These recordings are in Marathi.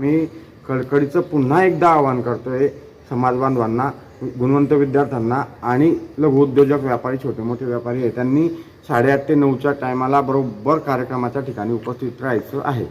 मी कडकडीचं पुन्हा एकदा आवाहन करतोय समाज बांधवांना गुणवंत विद्यार्थ्यांना आणि लघु उद्योजक व्यापारी छोटे मोठे व्यापारी आहे. त्यांनी साडेआठ ते नऊच्या टायमाला बरोबर कार्यक्रमाच्या ठिकाणी उपस्थित राहायचं आहे.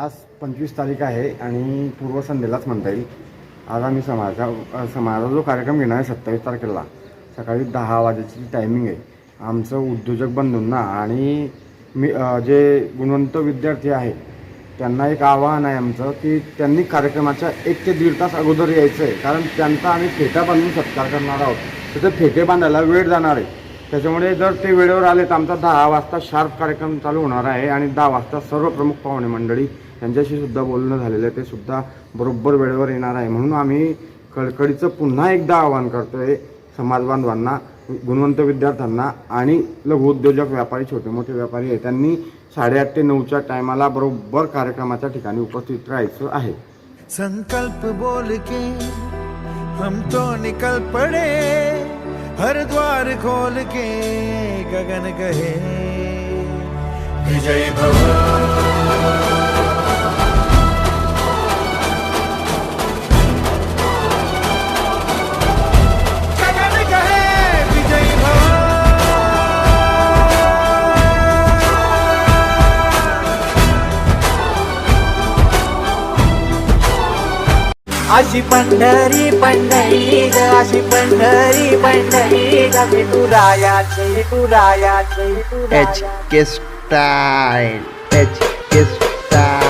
आज पंचवीस तारीख आहे आणि पूर्वसंध्येलाच म्हणता येईल. आज आम्ही समाजा समाजाचा जो कार्यक्रम घेणार आहे सत्तावीस तारखेला सकाळी दहा वाजेची टायमिंग आहे. आमचं उद्योजक बंधूंना आणि मी जे गुणवंत विद्यार्थी आहे त्यांना एक आवाहन आहे आमचं की त्यांनी कार्यक्रमाच्या एक ते दीड तास अगोदर यायचं आहे. कारण त्यांचा आम्ही फेटा बांधून सत्कार करणार आहोत. तर ते फेटे बांधायला वेळ जाणार आहे. त्याच्यामुळे जर ते वेळेवर आले तर आमचा दहा वाजता शार्प कार्यक्रम चालू होणार आहे आणि दहा वाजता सर्व प्रमुख पाहुणे मंडळी यांच्याशी सुद्धा बोलणं झालेलं आहे. ते सुद्धा बरोबर वेळेवर येणार आहे. म्हणून आम्ही कडकडीचं पुन्हा एकदा आवाहन करतोय समाज बांधवांना गुणवंत विद्यार्थ्यांना आणि लघुउद्योजक व्यापारी छोटे मोठे व्यापारी आहे. त्यांनी साडेआठ ते नऊच्या टायमाला बरोबर कार्यक्रमाच्या ठिकाणी उपस्थित राहायचं आहे. संकल्प बोल के हम तो निकल पड़े. हर द्वार खोल के गगन गहे. विजय भव। अशी पंढरी पंढरी ग अशी पंढरी पंढरी ग. विठुरायाची विठुरायाची H K style H K style